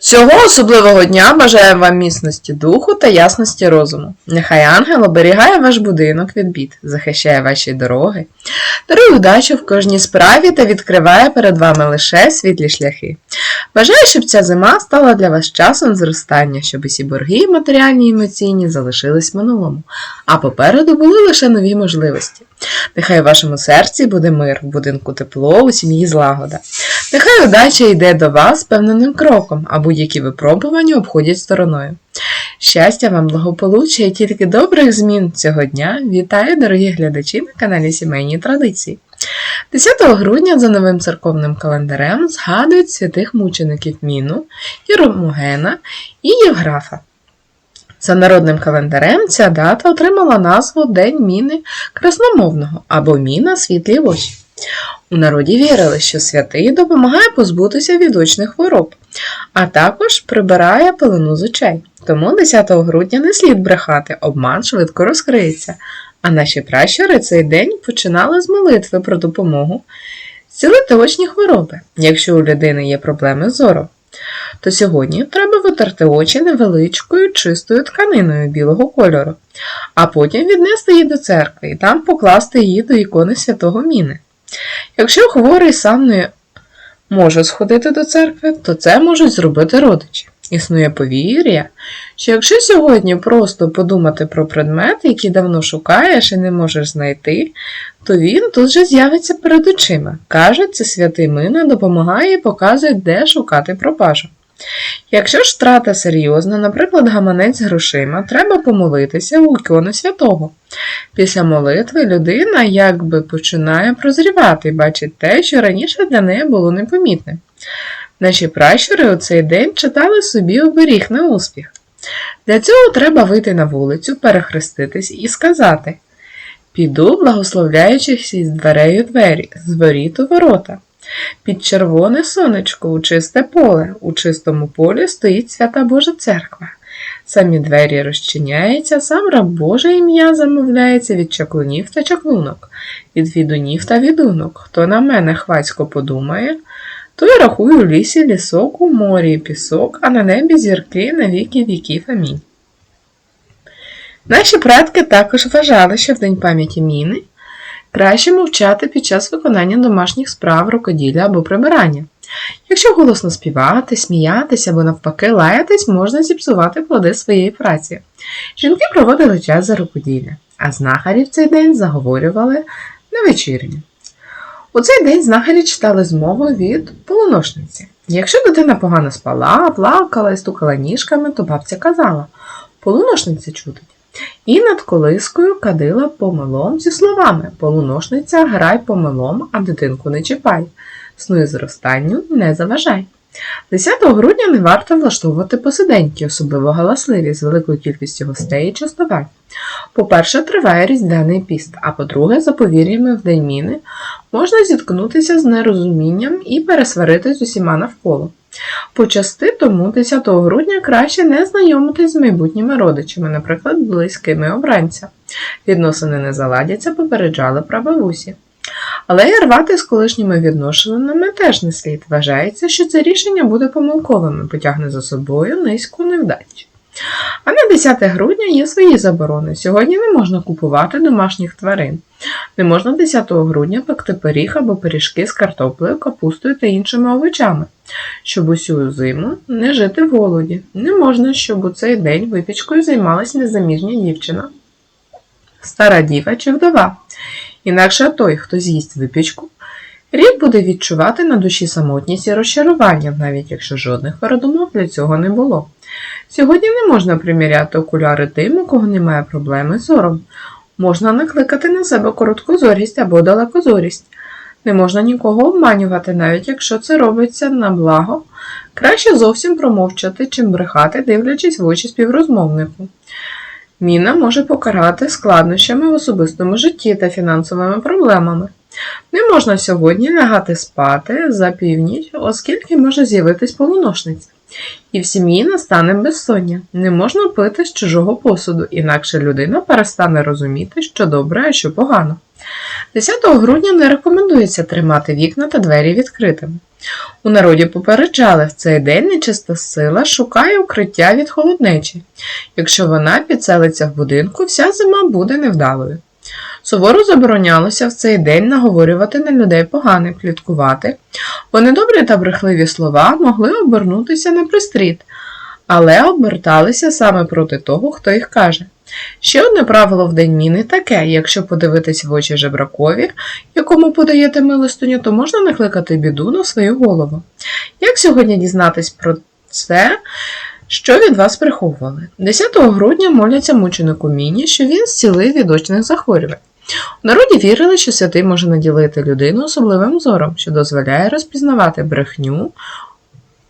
Цього особливого дня бажаю вам міцності духу та ясності розуму. Нехай ангел оберігає ваш будинок від бід, захищає ваші дороги, дарує удачу в кожній справі та відкриває перед вами лише світлі шляхи. Бажаю, щоб ця зима стала для вас часом зростання, щоб усі борги, матеріальні і емоційні, залишились в минулому, а попереду були лише нові можливості. Нехай у вашому серці буде мир, в будинку тепло, у сім'ї злагода. Нехай удача йде до вас певненим кроком, а будь-які випробування обходять стороною. Щастя вам, благополуччя і тільки добрих змін цього дня вітаю, дорогі глядачі на каналі Сімейні Традиції. 10 грудня за новим церковним календарем згадують святих мучеників Міну, Єромогена і Євграфа. За народним календарем ця дата отримала назву День Міни красномовного або Міна світлі очі. У народі вірили, що святий допомагає позбутися від очних хвороб, а також прибирає пелену з очей. Тому 10 грудня не слід брехати, обман швидко розкриється. А наші пращури цей день починали з молитви про допомогу зцілити очні хвороби, якщо у людини є проблеми з зором. То сьогодні треба витерти очі невеличкою чистою тканиною білого кольору, а потім віднести її до церкви і там покласти її до ікони святого Міни. Якщо хворий сам не може сходити до церкви, то це можуть зробити родичі. Існує повір'я, що якщо сьогодні просто подумати про предмет, який давно шукаєш і не можеш знайти, то він тут же з'явиться перед очима. Каже, це святий Мина допомагає і показує, де шукати пропажу. Якщо ж втрата серйозна, наприклад, гаманець грошима, треба помолитися у ікону святого. Після молитви людина якби починає прозрівати і бачить те, що раніше для неї було непомітним. Наші пращури у цей день читали собі оберіг на успіх. Для цього треба вийти на вулицю, перехреститись і сказати Піду, благословляючись із дверей у двері, з воріт у ворота. Під червоне сонечко у чисте поле, у чистому полі стоїть свята Божа церква. Самі двері розчиняються, сам раб Боже ім'я замовляється від чаклунів та чаклунок, від відунів та відунок. Хто на мене хвацько подумає, той рахує у лісі лісок, у морі пісок, а на небі зірки на віки віків. Амінь. Наші предки також вважали, що в День пам'яті міни краще мовчати під час виконання домашніх справ, рукоділля або прибирання. Якщо голосно співати, сміятися або навпаки лаятись, можна зіпсувати плоди своєї праці. Жінки проводили час за рукоділля, а знахарі в цей день заговорювали на вечірні. У цей день знахарі читали змову від полуношниці. Якщо дитина погано спала, плакала і стукала ніжками, то бабця казала полуношниця чутить. І над колискою кадила помилом зі словами Полуношниця грай помилом, а дитинку не чіпай. Сну зростанню не заважай. 10 грудня не варто влаштовувати посиденьки, особливо галасливі, з великою кількістю гостей і частувань. По-перше, триває різдвяний піст, а по-друге, за повір'ями в день міни можна зіткнутися з нерозумінням і пересварити з усіма навколо. Почасти тому 10 грудня краще не знайомитись з майбутніми родичами, наприклад, близькими обранця. Відносини не заладяться, попереджали прабабусі. Але і рвати з колишніми відношеннями теж не слід. Вважається, що це рішення буде помилковим і потягне за собою низьку невдачу. А на 10 грудня є свої заборони. Сьогодні не можна купувати домашніх тварин. Не можна 10 грудня пекти пиріг або пиріжки з картоплею, капустою та іншими овочами, щоб усю зиму не жити в голоді. Не можна, щоб у цей день випічкою займалась незаміжня дівчина, стара діва чи вдова. Інакше той, хто з'їсть випічку, рік буде відчувати на душі самотність і розчарування, навіть якщо жодних передумов для цього не було. Сьогодні не можна приміряти окуляри тим, у кого немає проблеми з зором. Можна накликати на себе короткозорість або далекозорість. Не можна нікого обманювати, навіть якщо це робиться на благо. Краще зовсім промовчати, чим брехати, дивлячись в очі співрозмовнику. Міна може покарати складнощами в особистому житті та фінансовими проблемами. Не можна сьогодні лягати спати за північ, оскільки може з'явитись полуношниця. І в сім'ї настане безсоння. Не можна пити з чужого посуду, інакше людина перестане розуміти, що добре, а що погано. 10 грудня не рекомендується тримати вікна та двері відкритими. У народі попереджали, в цей день нечиста сила шукає укриття від холоднечі. Якщо вона підселиться в будинку, вся зима буде невдалою. Суворо заборонялося в цей день наговорювати на людей погане, пліткувати, бо недобрі та брехливі слова могли обернутися на пристріт, але оберталися саме проти того, хто їх каже. Ще одне правило в день міни таке: якщо подивитись в очі жебракові, якому подаєте милостиню, то можна накликати біду на свою голову. Як сьогодні дізнатись про це? Що від вас приховували? 10 грудня моляться мученику Міні, що він зцілив від очних захворювань. У народі вірили, що святий може наділити людину особливим зором, що дозволяє розпізнавати брехню,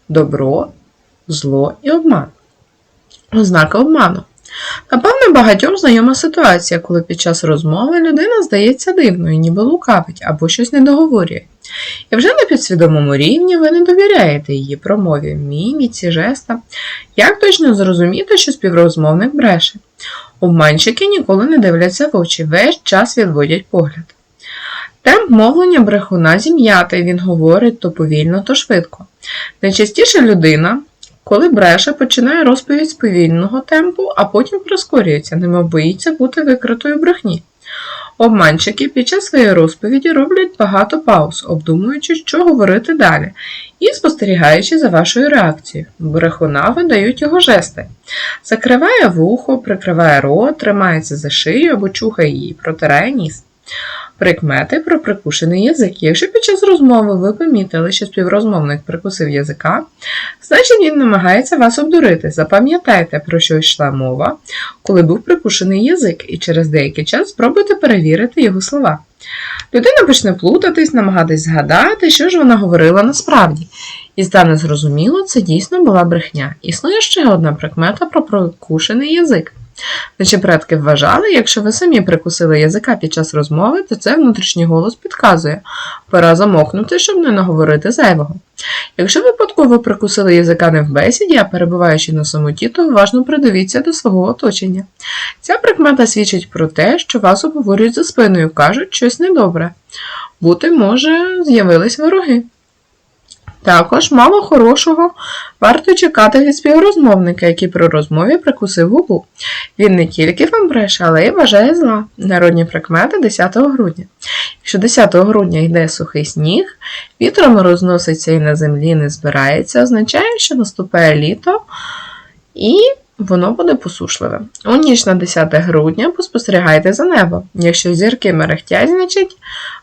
добро, зло і обман. Ознаки обману. Напевне, багатьом знайома ситуація, коли під час розмови людина здається дивною, ніби лукавить або щось не договорює. І вже на підсвідомому рівні ви не довіряєте її промові, міміці, жестам. Як точно зрозуміти, що співрозмовник бреше? Обманщики ніколи не дивляться в очі, весь час відводять погляд. Темп мовлення брехуна зім'ятий, він говорить то повільно, то швидко. Найчастіше людина, коли бреше, починає розповідь з повільного темпу, а потім прискорюється, немов боїться бути викритою брехні. Обманщики під час своєї розповіді роблять багато пауз, обдумуючи, що говорити далі, і спостерігаючи за вашою реакцією. Брехуна видають його жести. Закриває вухо, прикриває рот, тримається за шию або чухає її, протирає ніс. Прикмети про прикушений язик. Якщо під час розмови ви помітили, що співрозмовник прикусив язика, значить він намагається вас обдурити. Запам'ятайте, про що йшла мова, коли був прикушений язик, і через деякий час спробуйте перевірити його слова. Людина почне плутатись, намагатись згадати, що ж вона говорила насправді, і стане зрозуміло, це дійсно була брехня. Існує ще одна прикмета про прикушений язик. Наші предки вважали, якщо ви самі прикусили язика під час розмови, то це внутрішній голос підказує. Пора замокнути, щоб не наговорити зайвого. Якщо випадково прикусили язика не в бесіді, а перебуваючи на самоті, то уважно придивіться до свого оточення. Ця прикмета свідчить про те, що вас обговорюють за спиною, кажуть щось недобре. Бути може, з'явились вороги. Також мало хорошого варто чекати від співрозмовника, який при розмові прикусив губу. Він не тільки вам бреше, але й бажає зла. Народні прикмети 10 грудня. Якщо 10 грудня йде сухий сніг, вітром розноситься і на землі не збирається, означає, що наступає літо і воно буде посушливе. У ніч на 10 грудня поспостерігайте за небо. Якщо зірки мерехтять, значить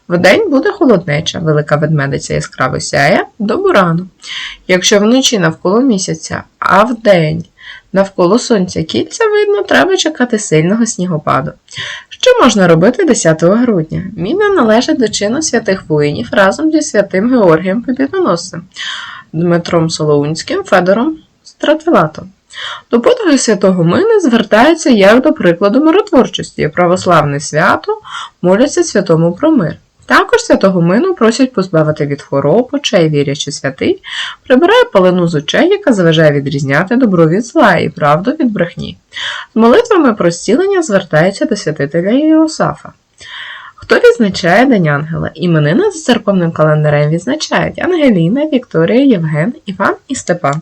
Вдень буде холоднеча, велика ведмедиця яскраво сяє до бурану. Якщо вночі навколо місяця, а вдень навколо сонця кільця видно, треба чекати сильного снігопаду. Що можна робити 10 грудня? Міна належить до чину святих воїнів разом зі святим Георгієм Побідоносцем, Дмитром Солоунським, Федором Стратилатом. До подвигу святого Мини звертаються як до прикладу миротворчості, православне свято моляться святому про мир. Також святого Мину просять позбавити від хвороб, очей, вірячи святий, прибирає палену з очей, яка заважає відрізняти добро від зла і правду від брехні. З молитвами про зцілення звертається до святителя Іосафа. Хто відзначає День Ангела? Іменини за церковним календарем відзначають Ангеліна, Вікторія, Євген, Іван і Степан.